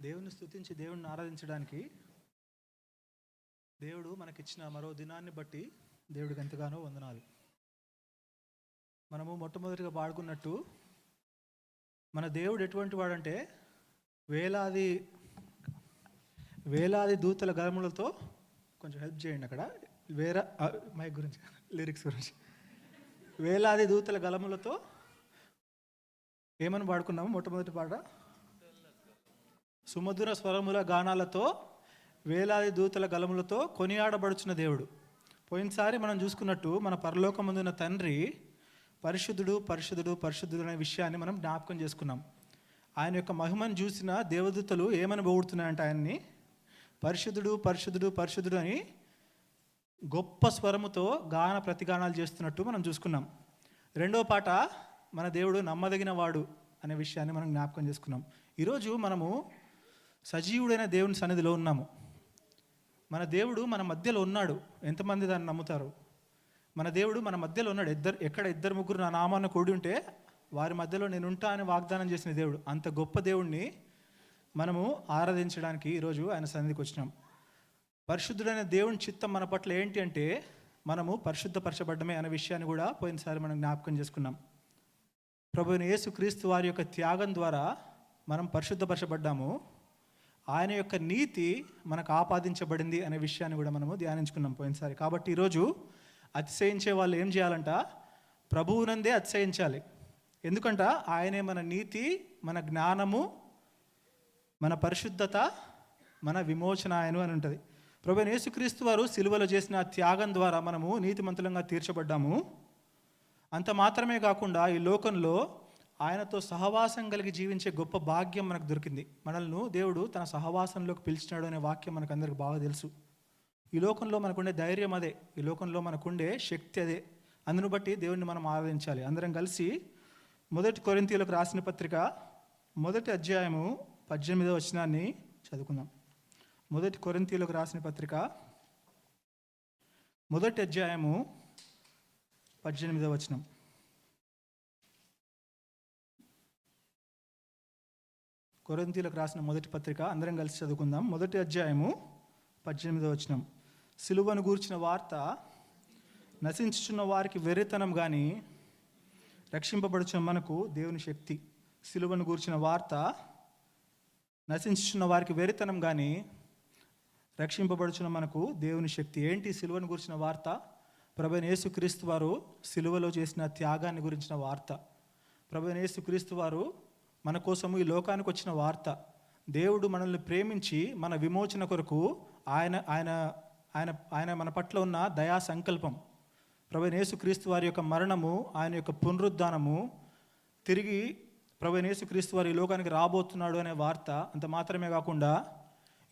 దేవుని స్థుతించి దేవుణ్ణి ఆరాధించడానికి దేవుడు మనకిచ్చిన మరో దినాన్ని బట్టి దేవుడికి ఎంతగానో వందనాలు. మనము మొట్టమొదటిగా పాడుకున్నట్టు మన దేవుడు ఎటువంటి వాడంటే వేలాది వేలాది దూతల గలములతో కొంచెం హెల్ప్ చేయండి అక్కడ. వేరే మైక్ గురించి లిరిక్స్ గురించి. వేలాది దూతల గలములతో ఏమని పాడుకున్నాము? మొట్టమొదటి పాట సుమధుర స్వరముల గానాలతో వేలాది దూతల గలములతో కొనియాడబడుచున్న దేవుడు. పోయినసారి మనం చూసుకున్నట్టు మన పరలోకముందున్న తండ్రి పరిశుద్ధుడు పరిశుద్ధుడు పరిశుద్ధుడు అనే విషయాన్ని మనం జ్ఞాపకం చేసుకున్నాం. ఆయన యొక్క మహిమను చూసిన దేవదూతలు ఏమని పొగుడుతున్నాయంటే ఆయన్ని పరిశుద్ధుడు పరిశుద్ధుడు పరిశుద్ధుడు అని గొప్ప స్వరముతో గాన ప్రతిగానాలు చేస్తున్నట్టు మనం చూసుకున్నాం. రెండో పాట మన దేవుడు నమ్మదగిన వాడు అనే విషయాన్ని మనం జ్ఞాపకం చేసుకున్నాం. ఈరోజు మనము సజీవుడైన దేవుని సన్నిధిలో ఉన్నాము. మన దేవుడు మన మధ్యలో ఉన్నాడు. ఎంతమంది దాన్ని నమ్ముతారు? మన దేవుడు మన మధ్యలో ఉన్నాడు. ఇద్దరు ఎక్కడ ఇద్దరు ముగ్గురు నా నామాన్ని కూడి ఉంటే వారి మధ్యలో నేను ఉంటా అని వాగ్దానం చేసిన దేవుడు. అంత గొప్ప దేవుణ్ణి మనము ఆరాధించడానికి ఈరోజు ఆయన సన్నిధికి వచ్చినాం. పరిశుద్ధుడైన దేవుని చిత్తం మన పట్ల ఏంటి అంటే మనము పరిశుద్ధపరచబడ్డమే అనే విషయాన్ని కూడా పోయినసారి మనం జ్ఞాపకం చేసుకున్నాం. ప్రభుని యేసు క్రీస్తు వారి యొక్క త్యాగం ద్వారా మనం పరిశుద్ధపరచబడ్డాము. ఆయన యొక్క నీతి మనకు ఆపాదించబడింది అనే విషయాన్ని కూడా మనము ధ్యానించుకున్నాం పోయినసారి. కాబట్టి ఈరోజు అతిశయించే వాళ్ళు ఏం చేయాలంట? ప్రభువునందే అతిశయించాలి. ఎందుకంట? ఆయనే మన నీతి మన జ్ఞానము మన పరిశుద్ధత మన విమోచన ఆయను అని ఉంటుంది. ప్రభు యేసుక్రీస్తు వారు సిలువలో చేసిన త్యాగం ద్వారా మనము నీతిమంతులంగా తీర్చబడ్డాము. అంత మాత్రమే కాకుండా ఈ లోకంలో ఆయనతో సహవాసం కలిగి జీవించే గొప్ప భాగ్యం మనకు దొరికింది. మనల్ని దేవుడు తన సహవాసంలోకి పిలిచినాడు అనే వాక్యం మనకు అందరికి బాగా తెలుసు. ఈ లోకంలో మనకుండే ధైర్యం అదే. ఈ లోకంలో మనకుండే శక్తి అదే. అందును బట్టి దేవుడిని మనం ఆరాధించాలి. అందరం కలిసి మొదటి కొరింతీలకు రాసిన పత్రిక మొదటి అధ్యాయము పద్దెనిమిదో వచనాన్ని చదువుకుందాం. మొదటి కొరింతీలకు రాసిన పత్రిక మొదటి అధ్యాయము పద్దెనిమిదో వచనం. కొరంతీలకు రాసిన మొదటి పత్రిక అందరం కలిసి చదువుకుందాం. మొదటి అధ్యాయము పద్దెనిమిదో వచనం. సిలువను గూర్చిన వార్త నశించుచున్న వారికి వెర్రితనం కానీ రక్షింపబడుచున్న మనకు దేవుని శక్తి. సిలువను గూర్చిన వార్త నశించుచున్న వారికి వెరితనం కానీ రక్షింపబడుచున్న మనకు దేవుని శక్తి. ఏంటి సిలువను గురించిన వార్త? ప్రభు యేసుక్రీస్తు వారు సిలువలో చేసిన త్యాగాన్ని గురించిన వార్త. ప్రభు యేసుక్రీస్తు వారు మన కోసము ఈ లోకానికి వచ్చిన వార్త. దేవుడు మనల్ని ప్రేమించి మన విమోచన కొరకు ఆయన ఆయన ఆయన ఆయన మన పట్ల ఉన్న దయా సంకల్పం. ప్రభు యేసుక్రీస్తు వారి యొక్క మరణము ఆయన యొక్క పునరుద్ధానము తిరిగి ప్రభు యేసుక్రీస్తు వారి లోకానికి రాబోతున్నాడు అనే వార్త అంత మాత్రమే కాకుండా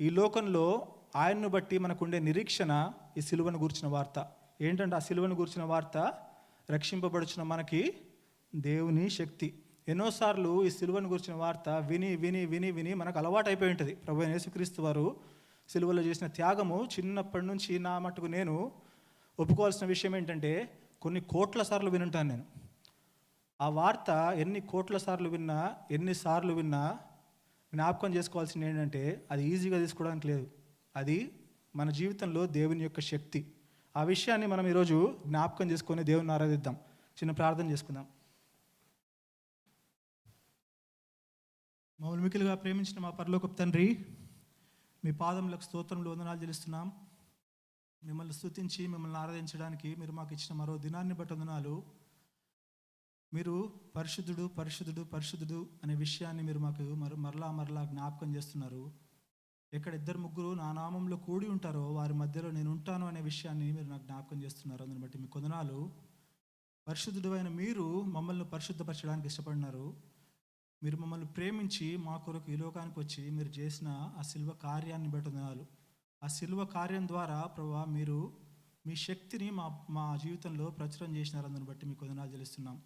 ఈ లోకంలో ఆయన్ను బట్టి మనకుండే నిరీక్షణ ఈ సిలువను గూర్చిన వార్త. ఏంటంటే ఆ సిలువను గూర్చిన వార్త రక్షింపబడుచున్న మనకి దేవుని శక్తి. ఎన్నోసార్లు ఈ సిలువను గురించిన వార్త విని విని విని విని మనకు అలవాటు అయిపోయి ఉంటుంది. ప్రభు యేసుక్రీస్తు వారు సిలువలో చేసిన త్యాగము చిన్నప్పటి నుంచి నా మట్టుకు నేను ఒప్పుకోవాల్సిన విషయం ఏంటంటే కొన్ని కోట్ల సార్లు వినుంటాను నేను. ఆ వార్త ఎన్ని కోట్ల సార్లు విన్నా ఎన్నిసార్లు విన్నా జ్ఞాపకం చేసుకోవాల్సింది ఏంటంటే అది ఈజీగా తీసుకోవడానికి లేదు. అది మన జీవితంలో దేవుని యొక్క శక్తి. ఆ విషయాన్ని మనం ఈరోజు జ్ఞాపకం చేసుకొని దేవుని ఆరాధిద్దాం. చిన్న ప్రార్థన చేసుకుందాం. మమ్మల్ని మిక్కులుగా ప్రేమించిన మా పరలోకపు తండ్రి మీ పాదములకు స్తోత్రంలో వందనాలు చెల్లిస్తున్నాం. మిమ్మల్ని స్థుతించి మిమ్మల్ని ఆరాధించడానికి మీరు మాకు ఇచ్చిన మరో దినాన్ని బట్టి వందనాలు. మీరు పరిశుద్ధుడు పరిశుద్ధుడు పరిశుద్ధుడు అనే విషయాన్ని మీరు మాకు మరో మరలా మరలా జ్ఞాపకం చేస్తున్నారు. ఎక్కడ ఇద్దరు ముగ్గురు నా నామంలో కూడి ఉంటారో వారి మధ్యలో నేను ఉంటాను అనే విషయాన్ని మీరు నాకు జ్ఞాపకం చేస్తున్నారు. అందుని బట్టి మీ కొందనాలు పరిశుద్ధుడు అయిన మీరు మమ్మల్ని పరిశుద్ధపరచడానికి ఇష్టపడినారు. మీరు మమ్మల్ని ప్రేమించి మా కొరకు ఈ లోకానికి వచ్చి మీరు చేసిన ఆ శిల్వ కార్యాన్ని బట్టి వందనాలు ఆ శిల్వ కార్యం ద్వారా ప్రభా మీరు మీ శక్తిని మా మా జీవితంలో ప్రచురం చేసినారు బట్టి మీకు వందనాలు తెలుస్తున్నాం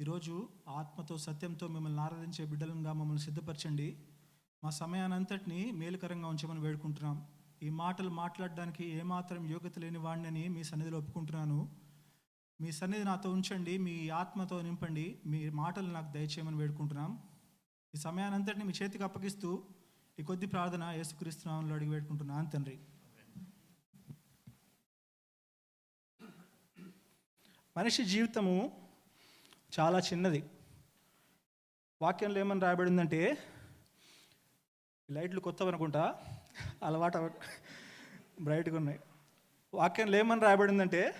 ఈరోజు ఆత్మతో సత్యంతో మిమ్మల్ని ఆరాధించే బిడ్డలంగా మమ్మల్ని సిద్ధపరచండి. మా సమయానంతటిని మేలుకరంగా ఉంచమని వేడుకుంటున్నాం. ఈ మాటలు మాట్లాడడానికి ఏమాత్రం యోగ్యత లేని వాడిని మీ సన్నిధిలో ఒప్పుకుంటున్నాను. మీ సన్నిధి నాతో ఉంచండి మీ ఆత్మతో నింపండి మీ మాటలు నాకు దయచేయమని వేడుకుంటున్నాం. ఈ సమయానంతటిని మీ చేతికి అప్పగిస్తూ ఈ కొద్ది ప్రార్థన యేసుక్రీస్తునామంలో అడిగి పెట్టుకుంటున్నాను తండ్రి. మనిషి జీవితము చాలా చిన్నది. వాక్యంలో ఏమని రాయబడిందంటే ఈ లైట్లు కొత్తవనుకుంటా అలవాటు బ్రైట్గా ఉన్నాయి. వాక్యంలో ఏమని రాయబడిందంటే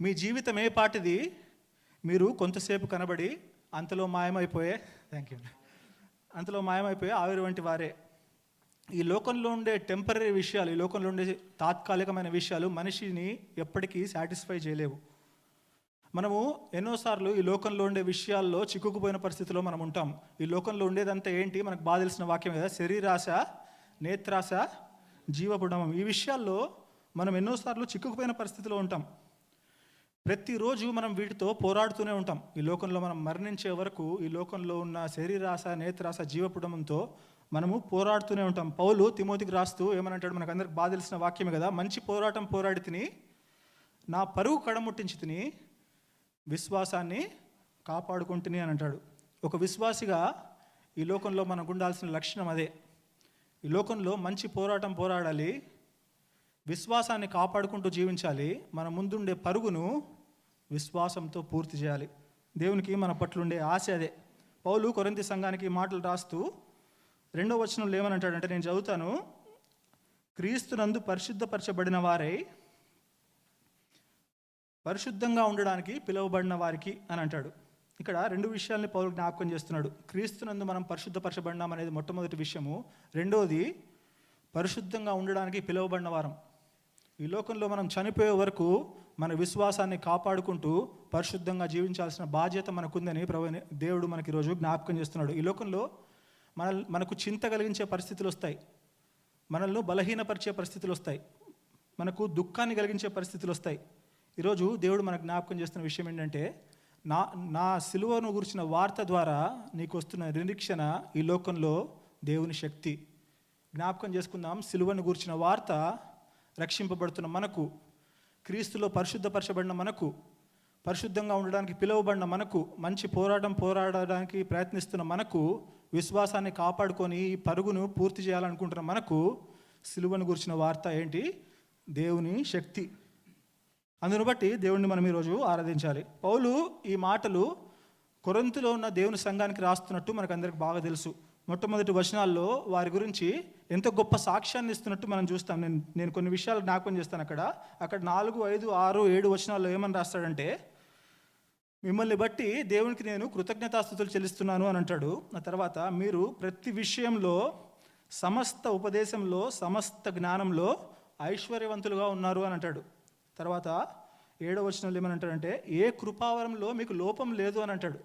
మీ జీవితం ఏ పాటిది మీరు కొంతసేపు కనబడి అంతలో మాయమైపోయే థ్యాంక్ యూ అంతలో మాయమైపోయే ఆవిరి వంటి వారే. ఈ లోకంలో ఉండే టెంపరీ విషయాలు ఈ లోకంలో ఉండే తాత్కాలికమైన విషయాలు మనిషిని ఎప్పటికీ సాటిస్ఫై చేయలేవు. మనము ఎన్నోసార్లు ఈ లోకంలో ఉండే విషయాల్లో చిక్కుకుపోయిన పరిస్థితిలో మనం ఉంటాం. ఈ లోకంలో ఉండేదంతా ఏంటి? మనకు బాగా తెలిసిన వాక్యం కదా శరీరాశ నేత్రాశ జీవపుడమం. ఈ విషయాల్లో మనం ఎన్నోసార్లు చిక్కుకుపోయిన పరిస్థితిలో ఉంటాం. ప్రతిరోజు మనం వీటితో పోరాడుతూనే ఉంటాం. ఈ లోకంలో మనం మరణించే వరకు ఈ లోకంలో ఉన్న శరీరాశ నేత్రాస జీవపుడమంతో మనము పోరాడుతూనే ఉంటాం. పౌలు తిమోతికి రాస్తూ ఏమనంటాడు? మనకు అందరికి బాధ తెలిసిన వాక్యమే కదా. మంచి పోరాటం పోరాడి తిని నా పరుగు కడముట్టించి తిని విశ్వాసాన్ని కాపాడుకుంటుని అని అంటాడు. ఒక విశ్వాసిగా ఈ లోకంలో మనకు ఉండాల్సిన లక్షణం అదే. ఈ లోకంలో మంచి పోరాటం పోరాడాలి. విశ్వాసాన్ని కాపాడుకుంటూ జీవించాలి. మన ముందుండే పరుగును విశ్వాసంతో పూర్తి చేయాలి. దేవునికి మన పట్లుండే ఆశ అదే. పౌలు కొరింతి సంఘానికి మాటలు రాస్తూ రెండో వచనంలో ఏమనంటాడంటే నేను చదువుతాను క్రీస్తునందు పరిశుద్ధపరచబడిన వారై పరిశుద్ధంగా ఉండడానికి పిలువబడిన వారికి అని అంటాడు. ఇక్కడ రెండు విషయాల్ని పౌరులు జ్ఞాపకం చేస్తున్నాడు. క్రీస్తునందు మనం పరిశుద్ధపరచబడినాం అనేది మొట్టమొదటి విషయము. రెండవది పరిశుద్ధంగా ఉండడానికి పిలువబడిన వారం. ఈ లోకంలో మనం చనిపోయే వరకు మన విశ్వాసాన్ని కాపాడుకుంటూ పరిశుద్ధంగా జీవించాల్సిన బాధ్యత మనకుందని ప్రభు దేవుడు మనకి ఈరోజు జ్ఞాపకం చేస్తున్నాడు. ఈ లోకంలో మన మనకు చింత కలిగించే పరిస్థితులు వస్తాయి. మనల్ని బలహీనపరిచే పరిస్థితులు వస్తాయి. మనకు దుఃఖాన్ని కలిగించే పరిస్థితులు వస్తాయి. ఈరోజు దేవుడు మనకు జ్ఞాపకం చేస్తున్న విషయం ఏంటంటే నా నా సిలువను గురించిన వార్త ద్వారా నీకు వస్తున్న నిరీక్షణ ఈ లోకంలో దేవుని శక్తి. జ్ఞాపకం చేసుకుందాం. సిలువను గురించిన వార్త రక్షింపబడుతున్న మనకు క్రీస్తులో పరిశుద్ధపరచబడిన మనకు పరిశుద్ధంగా ఉండడానికి పిలువబడిన మనకు మంచి పోరాటం పోరాడడానికి ప్రయత్నిస్తున్న మనకు విశ్వాసాన్ని కాపాడుకొని ఈ పరుగును పూర్తి చేయాలనుకుంటున్న మనకు సిలువను గురించిన వార్త ఏంటి? దేవుని శక్తి. అందును బట్టి దేవుణ్ణి మనం ఈరోజు ఆరాధించాలి. పౌలు ఈ మాటలు కొరంతులో ఉన్న దేవుని సంఘానికి రాస్తున్నట్టు మనకు అందరికి బాగా తెలుసు. మొట్టమొదటి వచనాల్లో వారి గురించి ఎంతో గొప్ప సాక్ష్యాన్ని ఇస్తున్నట్టు మనం చూస్తాం. నేను నేను కొన్ని విషయాలు జ్ఞాపకం చేస్తాను అక్కడ. అక్కడ నాలుగు ఐదు ఆరు ఏడు వచనాల్లో ఏమని రాస్తాడంటే మిమ్మల్ని బట్టి దేవునికి నేను కృతజ్ఞతాస్థుతులు చెల్లిస్తున్నాను అని అంటాడు. ఆ తర్వాత మీరు ప్రతి విషయంలో సమస్త ఉపదేశంలో సమస్త జ్ఞానంలో ఐశ్వర్యవంతులుగా ఉన్నారు అని అంటాడు. తర్వాత ఏడో వచనంలో ఏమని అంటాడంటే ఏ కృపావరంలో మీకు లోపం లేదు అని అంటాడు.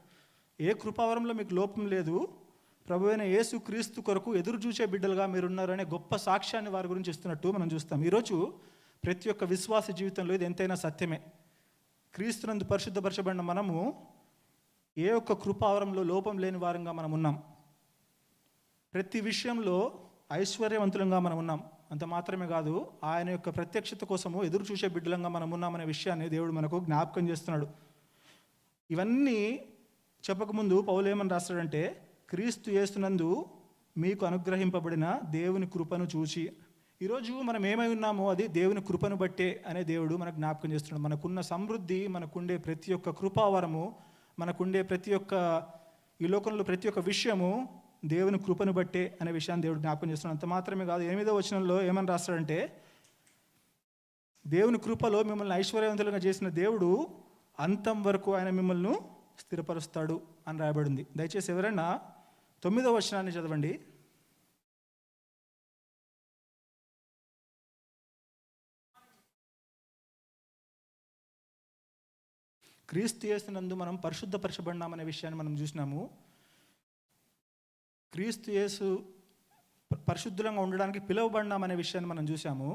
ఏ కృపావరంలో మీకు లోపం లేదు ప్రభు అయిన యేసు క్రీస్తు కొరకు ఎదురు చూసే బిడ్డలుగా మీరున్నారనే గొప్ప సాక్ష్యాన్ని వారి గురించి ఇస్తున్నట్టు మనం చూస్తాం. ఈరోజు ప్రతి ఒక్క విశ్వాస జీవితంలో ఇది ఎంతైనా సత్యమే. క్రీస్తునందు పరిశుద్ధపరచబడిన మనము ఏ ఒక్క కృపావరంలో లోపం లేని వారంగా మనం ఉన్నాం. ప్రతి విషయంలో ఐశ్వర్యవంతులంగా మనం ఉన్నాం. అంత మాత్రమే కాదు ఆయన యొక్క ప్రత్యక్షత కోసము ఎదురు చూసే బిడ్డలంగా మనం ఉన్నామనే విషయాన్ని దేవుడు మనకు జ్ఞాపకం చేస్తున్నాడు. ఇవన్నీ చెప్పకముందు పౌలు ఏమని రాస్తాడంటే క్రీస్తు చేస్తున్నందు మీకు అనుగ్రహింపబడిన దేవుని కృపను చూచి ఈరోజు మనం ఏమై ఉన్నామో అది దేవుని కృపను బట్టే అనే దేవుడు మనకు జ్ఞాపకం చేస్తున్నాడు. మనకున్న సమృద్ధి మనకుండే ప్రతి ఒక్క కృపావరము మనకుండే ప్రతి ఒక్క ఈ లోకంలో ప్రతి ఒక్క విషయము దేవుని కృపను బట్టే అనే విషయాన్ని దేవుడు జ్ఞాపకం చేస్తున్నాడు. అంత మాత్రమే కాదు ఎనిమిదో వచనంలో ఏమని రాస్తాడంటే దేవుని కృపలో మిమ్మల్ని ఐశ్వర్యవంతులుగా చేసిన దేవుడు అంతం వరకు ఆయన మిమ్మల్ని స్థిరపరుస్తాడు అని రాయబడింది. దయచేసి ఎవరైనా తొమ్మిదో వచనాన్ని చదవండి. క్రీస్తు యేసునందు మనం పరిశుద్ధపరచబడినామనే విషయాన్ని మనం చూసినాము. క్రీస్తు యేసు పరిశుద్ధంగా ఉండడానికి పిలువబడినామనే విషయాన్ని మనం చూసాము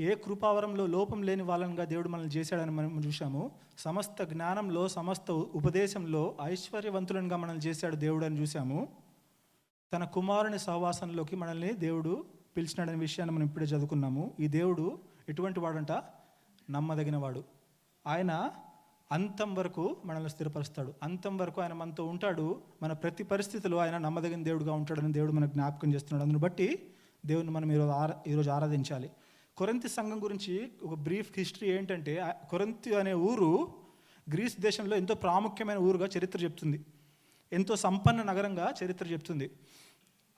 ఏ కృపావరంలో లోపం లేని వాళ్ళనిగా దేవుడు మనల్ని చేశాడని మనం చూసాము సమస్త జ్ఞానంలో సమస్త ఉపదేశంలో ఐశ్వర్యవంతులనుగా మనల్ని చేశాడు దేవుడు అని చూసాము తన కుమారుని సహవాసంలోకి మనల్ని దేవుడు పిలిచినాడనే విషయాన్ని మనం ఇప్పుడే చదువుకున్నాము. ఈ దేవుడు ఎటువంటి వాడంట? నమ్మదగిన వాడు ఆయన అంతం వరకు మనల్ని స్థిరపరుస్తాడు. అంతం వరకు ఆయన మనతో ఉంటాడు. మన ప్రతి పరిస్థితిలో ఆయన నమ్మదగిన దేవుడుగా ఉంటాడని దేవుడు మనకు జ్ఞాపకం చేస్తున్నాడు. అందును బట్టి దేవుడిని మనం ఈరోజు ఆరా ఈరోజు ఆరాధించాలి. కొరంతి సంఘం గురించి ఒక బ్రీఫ్ హిస్టరీ ఏంటంటే కొరంతి అనే ఊరు గ్రీస్ దేశంలో ఎంతో ప్రాముఖ్యమైన ఊరుగా చరిత్ర చెప్తుంది. ఎంతో సంపన్న నగరంగా చరిత్ర చెప్తుంది.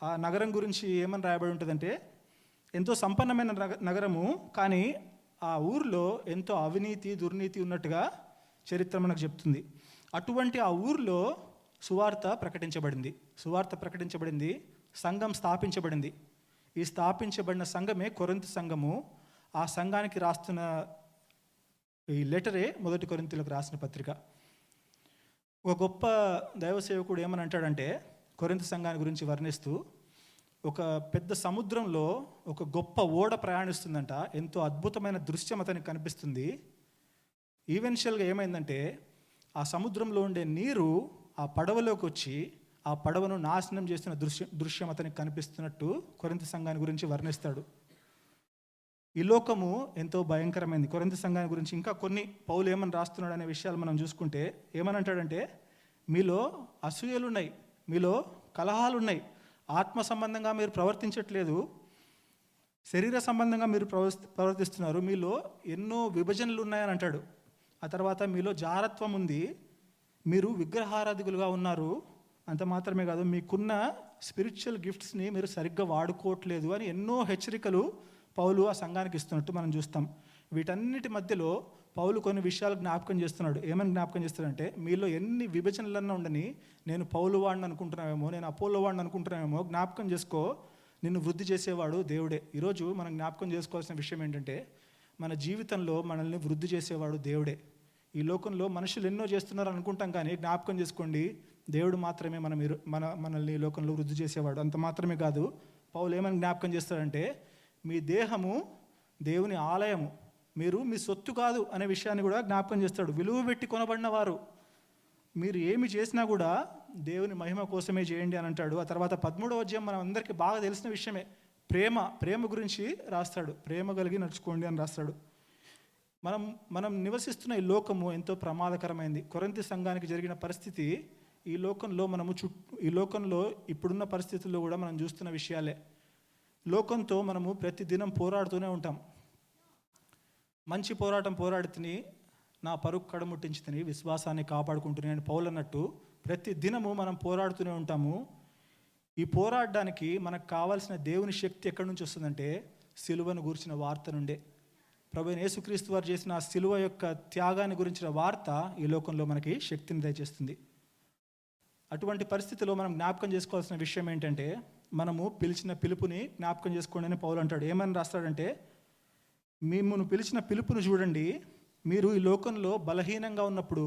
ఆ నగరం గురించి ఏమని రాయబడి ఉంటుందంటే ఎంతో సంపన్నమైన నగ- నగరము కానీ ఆ ఊర్లో ఎంతో అవినీతి దుర్నీతి ఉన్నట్టుగా చరిత్ర మనకు చెప్తుంది. అటువంటి ఆ ఊర్లో సువార్త ప్రకటించబడింది. సువార్త ప్రకటించబడింది సంఘం స్థాపించబడింది. ఈ స్థాపించబడిన సంఘమే కొరింత సంఘము. ఆ సంఘానికి రాస్తున్న ఈ లెటరే మొదటి కొరింతలకు రాసిన పత్రిక. ఒక గొప్ప దైవ సేవకుడు ఏమని అంటాడంటే కొరింత సంఘాన్ని గురించి వర్ణిస్తూ ఒక పెద్ద సముద్రంలో ఒక గొప్ప ఓడ ప్రయాణిస్తుందంట. ఎంతో అద్భుతమైన దృశ్యం అతనికి కనిపిస్తుంది. ఈవెన్షియల్గా ఏమైందంటే ఆ సముద్రంలో ఉండే నీరు ఆ పడవలోకి వచ్చి ఆ పడవను నాశనం చేస్తున్న దృశ్యం దృశ్యం అతనికి కనిపిస్తున్నట్టు కొరింత సంఘాన్ని గురించి వర్ణిస్తాడు. ఈ లోకము ఎంతో భయంకరమైంది. కొరింత సంఘాన్ని గురించి ఇంకా కొన్ని పౌలు ఏమని రాస్తున్నాడు అనే విషయాలు మనం చూసుకుంటే ఏమని అంటాడంటే మీలో అసూయలు ఉన్నాయి మీలో కలహాలు ఉన్నాయి ఆత్మ సంబంధంగా మీరు ప్రవర్తించట్లేదు శరీర సంబంధంగా మీరు ప్రవర్తి ప్రవర్తిస్తున్నారు మీలో ఎన్నో విభజనలు ఉన్నాయని అంటాడు ఆ తర్వాత మీలో జారత్వం ఉంది మీరు విగ్రహారాధికులుగా ఉన్నారు అంత మాత్రమే కాదు మీకున్న స్పిరిచువల్ గిఫ్ట్స్ని మీరు సరిగ్గా వాడుకోవట్లేదు అని ఎన్నో హెచ్చరికలు పౌలు ఆ సంఘానికి ఇస్తున్నట్టు మనం చూస్తాం. వీటన్నిటి మధ్యలో పౌలు కొన్ని విషయాలు జ్ఞాపకం చేస్తున్నాడు. ఏమని జ్ఞాపకం చేస్తున్నాడంటే మీలో ఎన్ని విభజనలన్నా ఉండని నేను పౌలు వాడిని అనుకుంటున్నామేమో నేను అపోలో వాడిని అనుకుంటున్నామేమో జ్ఞాపకం చేసుకో నిన్ను వృద్ధి చేసేవాడు దేవుడే. ఈరోజు మనం జ్ఞాపకం చేసుకోవాల్సిన విషయం ఏంటంటే మన జీవితంలో మనల్ని వృద్ధి చేసేవాడు దేవుడే. ఈ లోకంలో మనుషులు ఎన్నో చేస్తున్నారు అనుకుంటాం కానీ జ్ఞాపకం చేసుకోండి దేవుడు మాత్రమే మనం మన మనల్ని లోకంలో వృద్ధి చేసేవాడు. అంత మాత్రమే కాదు పౌలు ఏమని జ్ఞాపకం చేస్తాడంటే మీ దేహము దేవుని ఆలయము. మీరు మీ సొత్తు కాదు అనే విషయాన్ని కూడా జ్ఞాపకం చేస్తాడు. విలువ పెట్టి కొనబడిన వారు మీరు ఏమి చేసినా కూడా దేవుని మహిమ కోసమే చేయండి అని అంటాడు. ఆ తర్వాత పదమూడవ అధ్యాయం మనం అందరికీ బాగా తెలిసిన విషయమే. ప్రేమ ప్రేమ గురించి రాస్తాడు. ప్రేమ కలిగి నడుచుకోండి అని రాస్తాడు. మనం మనం నివసిస్తున్న ఈ లోకము ఎంతో ప్రమాదకరమైంది. కొరంతి సంఘానికి జరిగిన పరిస్థితి ఈ లోకంలో మనము చుట్టూ ఈ లోకంలో ఇప్పుడున్న పరిస్థితుల్లో కూడా మనం చూస్తున్న విషయాలే. లోకంతో మనము ప్రతి దినం పోరాడుతూనే ఉంటాం. మంచి పోరాటం పోరాడితిని నా పరుగు కడముట్టించి తిని విశ్వాసాన్ని కాపాడుకుంటున్నాను పౌలు అన్నట్టు ప్రతి దినము మనం పోరాడుతూనే ఉంటాము. ఈ పోరాడడానికి మనకు కావాల్సిన దేవుని శక్తి ఎక్కడి నుంచి వస్తుందంటే సిలువను గురించిన వార్త నుండే. ప్రభు యేసుక్రీస్తు వారు చేసిన ఆ సిలువ యొక్క త్యాగాన్ని గురించిన వార్త ఈ లోకంలో మనకి శక్తిని దయచేస్తుంది. అటువంటి పరిస్థితిలో మనం జ్ఞాపకం చేసుకోవాల్సిన విషయం ఏంటంటే మనము పిలిచిన పిలుపుని జ్ఞాపకం చేసుకోండి అని పౌలు అంటాడు. ఏమని రాస్తాడంటే మిమ్మల్ని పిలిచిన పిలుపును చూడండి. మీరు ఈ లోకంలో బలహీనంగా ఉన్నప్పుడు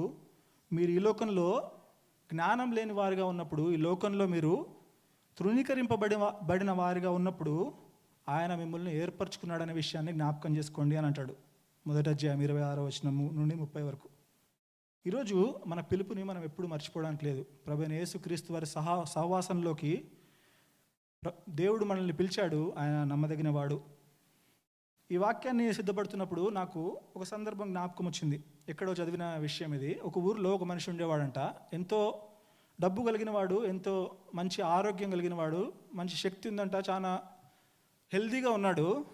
మీరు ఈ లోకంలో జ్ఞానం లేని వారిగా ఉన్నప్పుడు ఈ లోకంలో మీరు తృణీకరింపబడి బడిన వారిగా ఉన్నప్పుడు ఆయన మిమ్మల్ని ఏర్పరచుకున్నాడనే విషయాన్ని జ్ఞాపకం చేసుకోండి అని అంటాడు. మొదట అధ్యాయం ఇరవై ఆరో వచనము నుండి ముప్పై వరకు. ఈరోజు మన పిలుపుని మనం ఎప్పుడు మర్చిపోవడానికి లేదు. ప్రభుని యేసుక్రీస్తు వారి సహా సహవాసంలోకి దేవుడు మనల్ని పిలిచాడు. ఆయన నమ్మదగిన వాడు. ఈ వాక్యాన్ని సిద్ధపడుతున్నప్పుడు నాకు ఒక సందర్భం జ్ఞాపకం వచ్చింది. ఎక్కడో చదివిన విషయం ఇది. ఒక ఊరిలో ఒక మనిషి ఉండేవాడంట. ఎంతో డబ్బు కలిగిన వాడు ఎంతో మంచి ఆరోగ్యం కలిగిన వాడు మంచి శక్తి ఉందంట చాలా హెల్దీగా ఉన్నాడు.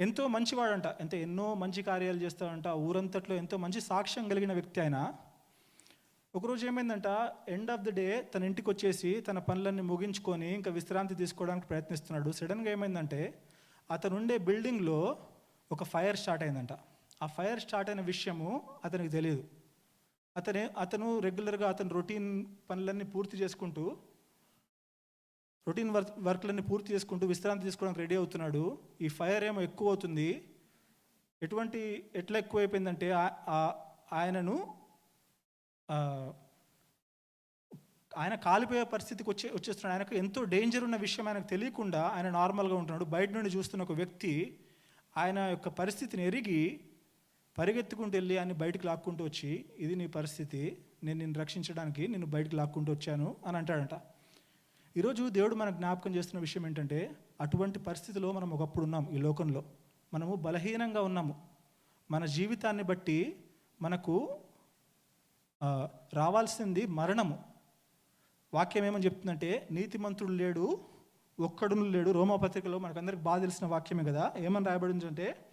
ఎంతో మంచివాడంట. ఎంత ఎన్నో మంచి కార్యాలు చేస్తాడంట. ఆ ఊరంతట్లో ఎంతో మంచి సాక్ష్యం కలిగిన వ్యక్తి ఆయన. ఒకరోజు ఏమైందంట ఎండ్ ఆఫ్ ది డే తన ఇంటికి వచ్చేసి తన పనులన్నీ ముగించుకొని ఇంకా విశ్రాంతి తీసుకోవడానికి ప్రయత్నిస్తున్నాడు. సడన్గా ఏమైందంటే అతను ఉండే బిల్డింగ్లో ఒక ఫైర్ స్టార్ట్ అయిందంట. ఆ ఫైర్ స్టార్ట్ అయిన విషయము అతనికి తెలియదు అతనే అతను రెగ్యులర్గా అతను రొటీన్ పనులన్నీ పూర్తి చేసుకుంటూ రొటీన్ వర్క్ వర్క్లన్నీ పూర్తి చేసుకుంటూ విశ్రాంతి తీసుకోవడానికి రెడీ అవుతున్నాడు. ఈ ఫైర్ ఏమో ఎక్కువ అవుతుంది ఎటువంటి ఎట్లా ఎక్కువ అయిపోయిందంటే ఆయనను ఆయన కాలిపోయే పరిస్థితికి వచ్చే వచ్చేస్తున్నాడు. ఆయనకు ఎంతో డేంజర్ ఉన్న విషయం ఆయనకు తెలియకుండా ఆయన నార్మల్గా ఉంటున్నాడు. బయట నుండి చూస్తున్న ఒక వ్యక్తి ఆయన యొక్క పరిస్థితిని ఎరిగి పరిగెత్తుకుంటూ వెళ్ళి ఆయన బయటకు లాక్కుంటూ వచ్చి ఇది నీ పరిస్థితి. నేను నిన్ను రక్షించడానికి నిన్ను బయటకు లాక్కుంటూ వచ్చాను అని అంటాడంట. ఈరోజు దేవుడు మనకు జ్ఞాపకం చేస్తున్న విషయం ఏంటంటే అటువంటి పరిస్థితిలో మనం ఒకప్పుడు ఉన్నాం ఈ లోకంలో. మనము బలహీనంగా ఉన్నాము. మన జీవితాన్ని బట్టి మనకు రావాల్సింది మరణము. వాక్యం ఏమని చెప్తుందంటే నీతిమంతుడు లేడు ఒక్కడును లేడు. రోమపత్రికలో మనకందరికి బాగా తెలిసిన వాక్యమే కదా. ఏమని రాయబడింది అంటే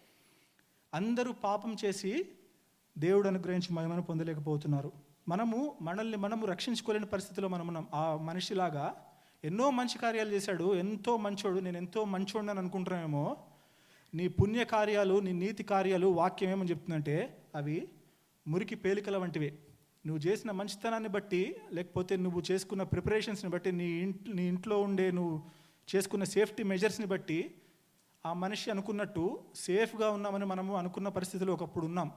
అందరూ పాపం చేసి దేవుడు అనుగ్రహించి మహిమను పొందలేకపోతున్నారు. మనము మనల్ని మనము రక్షించుకోలేని పరిస్థితిలో మనం ఉన్నాం. ఆ మనిషిలాగా ఎన్నో మంచి కార్యాలు చేశాడు ఎంతో మంచోడు నేను ఎంతో మంచోడు అని అనుకుంటున్నామేమో నీ పుణ్య కార్యాలు నీ నీతి కార్యాలు వాక్యం ఏమని చెప్తుందంటే అవి మురికి పేలికల వంటివే. నువ్వు చేసిన మంచితనాన్ని బట్టి లేకపోతే నువ్వు చేసుకున్న ప్రిపరేషన్స్ని బట్టి నీ ఇంట్ నీ ఇంట్లో ఉండే నువ్వు చేసుకున్న సేఫ్టీ మెజర్స్ని బట్టి ఆ మనిషి అనుకున్నట్టు సేఫ్గా ఉన్నామని మనము అనుకున్న పరిస్థితిలో ఒకప్పుడు ఉన్నాం.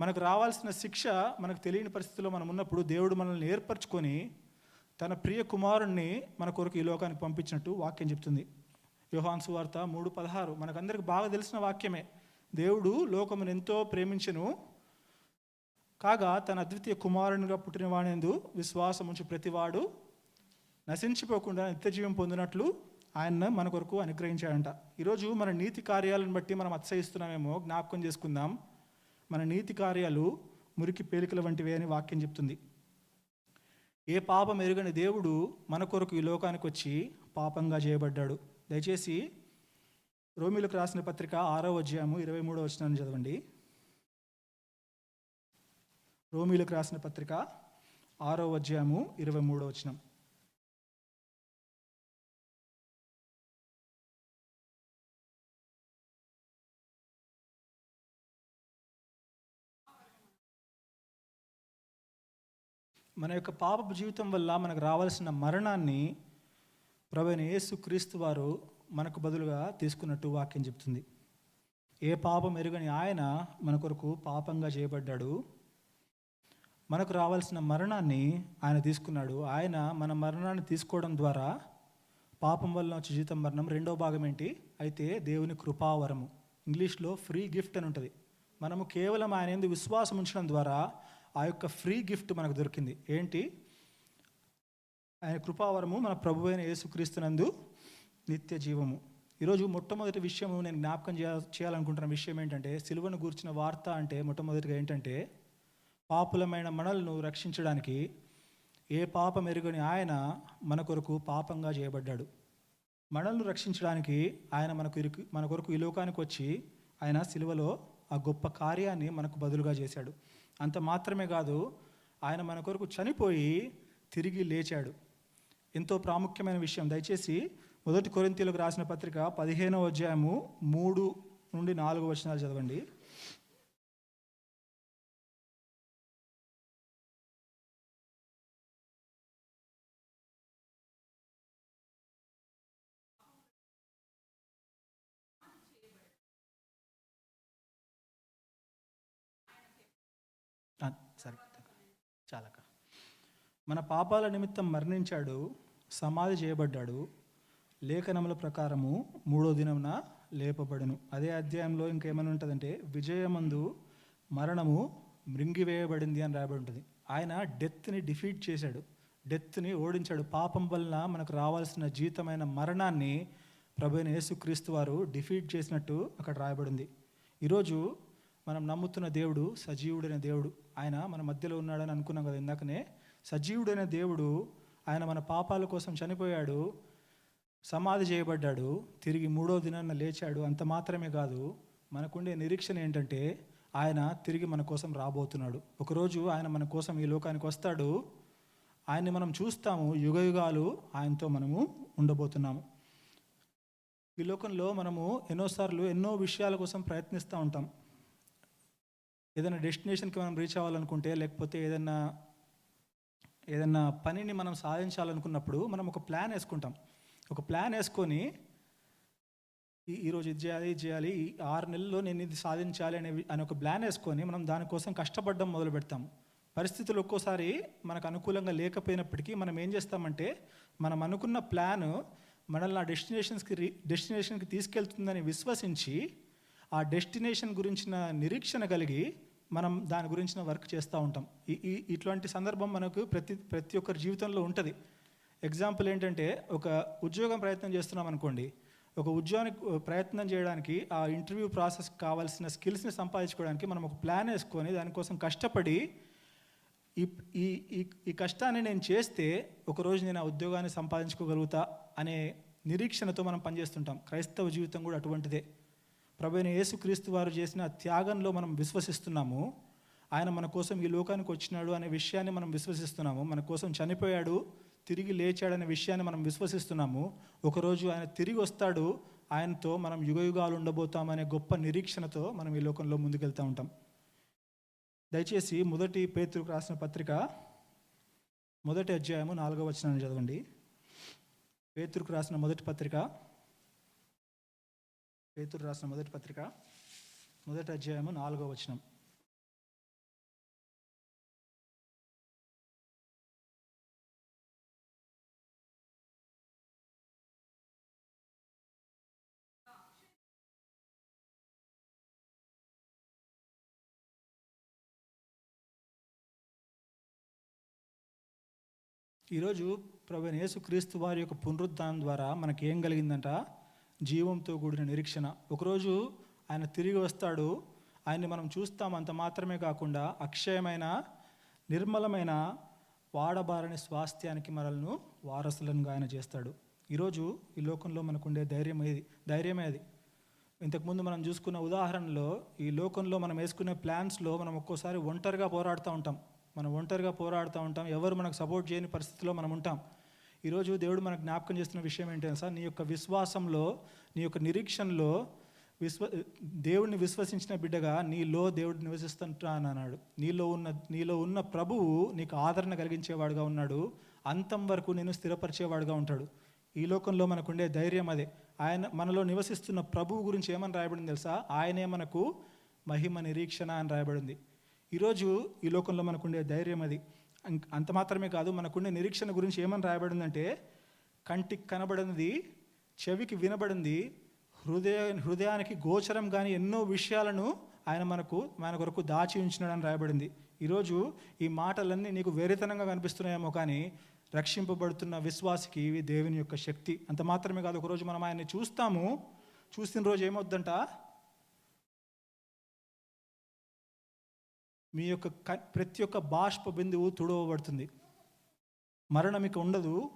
మనకు రావాల్సిన శిక్ష మనకు తెలియని పరిస్థితిలో మనం ఉన్నప్పుడు దేవుడు మనల్ని ఏర్పరచుకొని తన ప్రియ కుమారుణ్ణి మన కొరకు ఈ లోకానికి పంపించినట్టు వాక్యం చెప్తుంది. యోహాన్సు వార్త మూడు పదహారు. మనకందరికి బాగా తెలిసిన వాక్యమే. దేవుడు లోకమును ఎంతో ప్రేమించను. కాగా తన అద్వితీయ కుమారునిగా పుట్టిన వాణిందు విశ్వాసం ఉంచి ప్రతివాడు నశించిపోకుండా నిత్యజీవం పొందినట్లు ఆయన మన కొరకు అనుగ్రహించాడంట. ఈరోజు మన నీతి కార్యాలను బట్టి మనం అత్సహిస్తున్నామేమో జ్ఞాపకం చేసుకుందాం. మన నీతి కార్యాలు మురికి పేలికల వంటివే అని వాక్యం చెప్తుంది. ఏ పాపం ఎరుగని దేవుడు మన కొరకు ఈ లోకానికి వచ్చి పాపంగా చేయబడ్డాడు. దయచేసి రోమిలకు రాసిన పత్రిక ఆరో అధ్యాయము ఇరవై మూడో వచనాన్ని చదవండి. రోమిలకు రాసిన పత్రిక ఆరో అధ్యాయము ఇరవై మూడో వచనం. మన యొక్క పాపపు జీవితం వల్ల మనకు రావాల్సిన మరణాన్ని ప్రవీణ యేసు క్రీస్తు వారు మనకు బదులుగా తీసుకున్నట్టు వాక్యం చెప్తుంది. ఏ పాపం ఎరుగని ఆయన మన కొరకు పాపంగా చేయబడ్డాడు. మనకు రావాల్సిన మరణాన్ని ఆయన తీసుకున్నాడు. ఆయన మన మరణాన్ని తీసుకోవడం ద్వారా పాపం వల్ల వచ్చే జీవితం మరణం రెండో భాగం ఏంటి? అయితే దేవుని కృపావరము. ఇంగ్లీష్లో ఫ్రీ గిఫ్ట్ అని ఉంటుంది. మనము కేవలం ఆయన ఎందుకు విశ్వాసం ఉంచడం ద్వారా ఆ యొక్క ఫ్రీ గిఫ్ట్ మనకు దొరికింది. ఏంటి? ఆయన కృపావరము మన ప్రభు అయిన యేసుక్రీస్తునందు నిత్య జీవము. ఈరోజు మొట్టమొదటి విషయము నేను జ్ఞాపకం చేయ చేయాలనుకుంటున్న విషయం ఏంటంటే సిలువను గూర్చిన వార్త అంటే మొట్టమొదటిగా ఏంటంటే పాపులమైన మనల్ని రక్షించడానికి ఏ పాపం ఎరుగని ఆయన మన కొరకు పాపంగా చేయబడ్డాడు. మనల్ని రక్షించడానికి ఆయన మనకు ఇరుకు మన కొరకు ఈ లోకానికి వచ్చి ఆయన సిలువలో ఆ గొప్ప కార్యాన్ని మనకు బదులుగా చేశాడు. అంత మాత్రమే కాదు ఆయన మన కొరకు చనిపోయి తిరిగి లేచాడు. ఎంతో ప్రాముఖ్యమైన విషయం. దయచేసి మొదటి కొరింతీలకు రాసిన పత్రిక పదిహేనవ అధ్యాయము మూడు నుండి నాలుగు వచనాలు చదవండి. చాలక మన పాపాల నిమిత్తం మరణించాడు సమాధి చేయబడ్డాడు. లేఖనముల ప్రకారము మూడో దినమున లేపబడును. అదే అధ్యాయంలో ఇంకేమైనా ఉంటుందంటే విజయమందు మరణము మృంగివేయబడింది అని రాయబడి ఉంటుంది. ఆయన డెత్ని డిఫీట్ చేశాడు. డెత్ని ఓడించాడు. పాపం వలన మనకు రావాల్సిన జీతమైన మరణాన్ని ప్రభుని యేసుక్రీస్తు వారు డిఫీట్ చేసినట్టు అక్కడ రాయబడింది ఈరోజు మనం నమ్ముతున్న దేవుడు సజీవుడైన దేవుడు. ఆయన మన మధ్యలో ఉన్నాడని అనుకున్నాం కదా ఇందాకనే. సజీవుడైన దేవుడు ఆయన మన పాపాల కోసం చనిపోయాడు సమాధి చేయబడ్డాడు తిరిగి మూడో దినాన్న లేచాడు. అంత మాత్రమే కాదు మనకుండే నిరీక్షణ ఏంటంటే ఆయన తిరిగి మన కోసం రాబోతున్నాడు. ఒకరోజు ఆయన మన కోసం ఈ లోకానికి వస్తాడు. ఆయన్ని మనం చూస్తాము. యుగయుగాలు ఆయనతో మనము ఉండబోతున్నాము. ఈ లోకంలో మనము ఎన్నోసార్లు ఎన్నో విషయాల కోసం ప్రయత్నిస్తూ ఉంటాం. ఏదైనా డెస్టినేషన్కి మనం రీచ్ అవ్వాలనుకుంటే లేకపోతే ఏదైనా ఏదైనా పనిని మనం సాధించాలనుకున్నప్పుడు మనం ఒక ప్లాన్ వేసుకుంటాం. ఒక ప్లాన్ వేసుకొని ఈ ఈరోజు ఇది చేయాలి ఇది చేయాలి ఈ ఆరు నెలల్లో నేను ఇది సాధించాలి అనే అని ఒక ప్లాన్ వేసుకొని మనం దానికోసం కష్టపడడం మొదలు పెడతాం. పరిస్థితులు ఒక్కోసారి మనకు అనుకూలంగా లేకపోయినప్పటికీ మనం ఏం చేస్తామంటే మనం అనుకున్న ప్లాన్ మనల్ని ఆ డెస్టినేషన్స్కి రీ డెస్టినేషన్కి తీసుకెళ్తుందని విశ్వసించి ఆ డెస్టినేషన్ గురించిన నిరీక్షణ కలిగి మనం దాని గురించిన వర్క్ చేస్తూ ఉంటాం. ఈ ఈ ఇట్లాంటి సందర్భం మనకు ప్రతి ప్రతి ఒక్కరి జీవితంలో ఉంటుంది. ఎగ్జాంపుల్ ఏంటంటే ఒక ఉద్యోగం ప్రయత్నం చేస్తున్నాం అనుకోండి. ఒక ఉద్యోగానికి ప్రయత్నం చేయడానికి ఆ ఇంటర్వ్యూ ప్రాసెస్ కావాల్సిన స్కిల్స్ని సంపాదించుకోవడానికి మనం ఒక ప్లాన్ వేసుకొని దానికోసం కష్టపడి ఈ ఈ ఈ- ఈ కష్టాన్ని నేను చేస్తే ఒకరోజు నేను ఆ ఉద్యోగాన్ని సంపాదించుకోగలుగుతా అనే నిరీక్షణతో మనం పనిచేస్తుంటాం. క్రైస్తవ జీవితం కూడా అటువంటిదే. ప్రభు అయిన యేసుక్రీస్తు వారు చేసిన త్యాగంలో మనం విశ్వసిస్తున్నాము. ఆయన మన కోసం ఈ లోకానికి వచ్చినాడు అనే విషయాన్ని మనం విశ్వసిస్తున్నాము. మన కోసం చనిపోయాడు తిరిగి లేచాడనే విషయాన్ని మనం విశ్వసిస్తున్నాము. ఒకరోజు ఆయన తిరిగి వస్తాడు ఆయనతో మనం యుగయుగాలు ఉండబోతామనే గొప్ప నిరీక్షణతో మనం ఈ లోకంలో ముందుకెళ్తూ ఉంటాం. దయచేసి మొదటి పేతురుకు రాసిన పత్రిక మొదటి అధ్యాయము నాలుగవ వచనాన్ని చదవండి. పేతురుకు రాసిన మొదటి పత్రిక పేతురు రాసిన మొదటి పత్రిక మొదటి అధ్యాయము నాలుగవ వచనం. ఈరోజు ప్రభు యేసుక్రీస్తు వారి యొక్క పునరుద్ధానం ద్వారా మనకి ఏం కలిగిందంట? జీవంతో కూడిన నిరీక్షణ. ఒకరోజు ఆయన తిరిగి వస్తాడు. ఆయన్ని మనం చూస్తాం. అంత మాత్రమే కాకుండా అక్షయమైన నిర్మలమైన వాడబారని స్వాస్థ్యానికి మనల్ని వారసులను ఆయన చేస్తాడు. ఈరోజు ఈ లోకంలో మనకుండే ధైర్యం ఇది ధైర్యమే అది. ఇంతకుముందు మనం చూసుకున్న ఉదాహరణలో ఈ లోకంలో మనం వేసుకునే ప్లాన్స్లో మనం ఒక్కోసారి ఒంటరిగా పోరాడుతూ ఉంటాం. మనం ఒంటరిగా పోరాడుతూ ఉంటాం. ఎవరు మనకు సపోర్ట్ చేయని పరిస్థితిలో మనం ఉంటాం. ఈరోజు దేవుడు మనకు జ్ఞాపకం చేస్తున్న విషయం ఏంటంటే సార్ నీ యొక్క విశ్వాసంలో నీ యొక్క నిరీక్షణలో విశ్వ దేవుడిని విశ్వసించిన బిడ్డగా నీలో దేవుడు నివసిస్తుంటాను అన్నాడు. నీలో ఉన్న నీలో ఉన్న ప్రభువు నీకు ఆదరణ కలిగించేవాడుగా ఉన్నాడు. అంతం వరకు నేను స్థిరపరిచేవాడుగా ఉంటాడు. ఈ లోకంలో మనకుండే ధైర్యం అదే. ఆయన మనలో నివసిస్తున్న ప్రభువు గురించి ఏమని రాయబడింది తెలుసా? ఆయనే మనకు మహిమ నిరీక్షణ అని రాయబడింది. ఈరోజు ఈ లోకంలో మనకుండే ధైర్యం అది. అంత మాత్రమే కాదు మనకుండే నిరీక్షణ గురించి ఏమని రాయబడిందంటే కంటికి కనబడినది చెవికి వినబడింది హృదయ హృదయానికి గోచరం కానీ ఎన్నో విషయాలను ఆయన మనకు మన కొరకు దాచి ఉంచినాడని రాయబడింది. ఈరోజు ఈ మాటలన్నీ నీకు వేరేతనంగా కనిపిస్తున్నాయేమో కానీ రక్షింపబడుతున్న విశ్వాసికి ఇవి దేవుని యొక్క శక్తి. అంత మాత్రమే కాదు ఒకరోజు మనం ఆయన్ని చూస్తాము చూసిన రోజు ఏమవుద్దంట మీ యొక్క ప్రతి ఒక్క బాష్ప బిందువు తుడవబడుతుంది. మరణం ఇక ఉండదు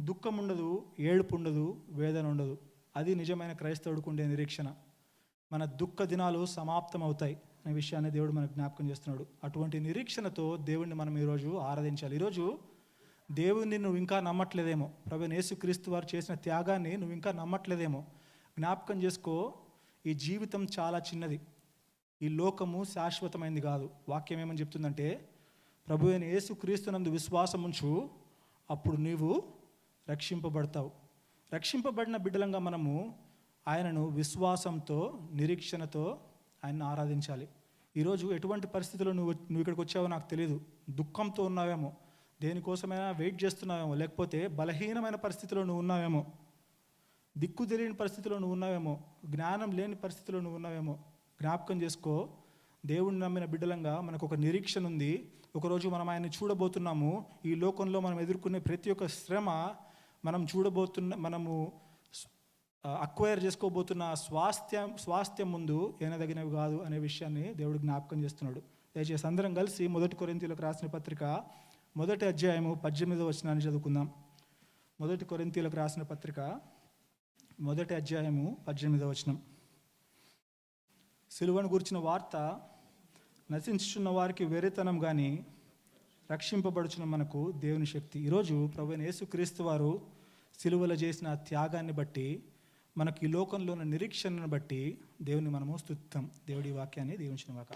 దుఃఖం ఉండదు ఏడుపు ఉండదు వేదన ఉండదు. అది నిజమైన క్రైస్తవుడికి ఉండే నిరీక్షణ. మన దుఃఖ దినాలు సమాప్తం అవుతాయి అనే విషయాన్ని దేవుడు మనకు జ్ఞాపకం చేస్తున్నాడు. అటువంటి నిరీక్షణతో దేవుణ్ణి మనం ఈరోజు ఆరాధించాలి. ఈరోజు దేవుడిని నువ్వు ఇంకా నమ్మట్లేదేమో. ప్రభు యేసుక్రీస్తు వారు చేసిన త్యాగాన్ని నువ్వు ఇంకా నమ్మట్లేదేమో. జ్ఞాపకం చేసుకో ఈ జీవితం చాలా చిన్నది. ఈ లోకము శాశ్వతమైంది కాదు. వాక్యం ఏమని చెప్తుందంటే ప్రభు అయిన యేసుక్రీస్తునందు విశ్వాసం ఉంచు అప్పుడు నీవు రక్షింపబడతావు. రక్షింపబడిన బిడ్డలంగా మనము ఆయనను విశ్వాసంతో నిరీక్షణతో ఆయన్ని ఆరాధించాలి. ఈరోజు ఎటువంటి పరిస్థితుల్లో నువ్వు నువ్వు ఇక్కడికి వచ్చావో నాకు తెలియదు దుఃఖంతో ఉన్నావేమో. దేనికోసమైనా వెయిట్ చేస్తున్నావేమో. లేకపోతే బలహీనమైన పరిస్థితిలో నువ్వు ఉన్నావేమో. దిక్కు తెలియని పరిస్థితిలో నువ్వు ఉన్నావేమో. జ్ఞానం లేని పరిస్థితిలో నువ్వు ఉన్నావేమో. జ్ఞాపకం చేసుకో. దేవుణ్ణి నమ్మిన బిడ్డలంగా మనకు ఒక నిరీక్షణ ఉంది. ఒకరోజు మనం ఆయన్ని చూడబోతున్నాము. ఈ లోకంలో మనం ఎదుర్కొనే ప్రతి ఒక్క శ్రమ మనం చూడబోతున్న మనము అక్వైర్ చేసుకోబోతున్న స్వాస్థ్యం స్వాస్థ్యం ముందు ఏనదగినవి కాదు అనే విషయాన్ని దేవుడు జ్ఞాపకం చేస్తున్నాడు. దయచేసి అందరం కలిసి మొదటి కొరింతీలకు రాసిన పత్రిక మొదటి అధ్యాయము పద్దెనిమిదో వచనాన్ని చదువుకుందాం. మొదటి కొరింతీలకు రాసిన పత్రిక మొదటి అధ్యాయము పద్దెనిమిదో వచనం. సిలువను గురించిన వార్త నశించుచున్న వారికి వెరితనం కానీ రక్షింపబడుచున్న మనకు దేవుని శక్తి. ఈరోజు ప్రభు యేసుక్రీస్తు వారు సిలువలో చేసిన త్యాగాన్ని బట్టి మనకు ఈ లోకంలో ఉన్న నిరీక్షణను బట్టి దేవుని మనము స్తుత్తం దేవుడి వాక్యాన్ని దీవించిన వాక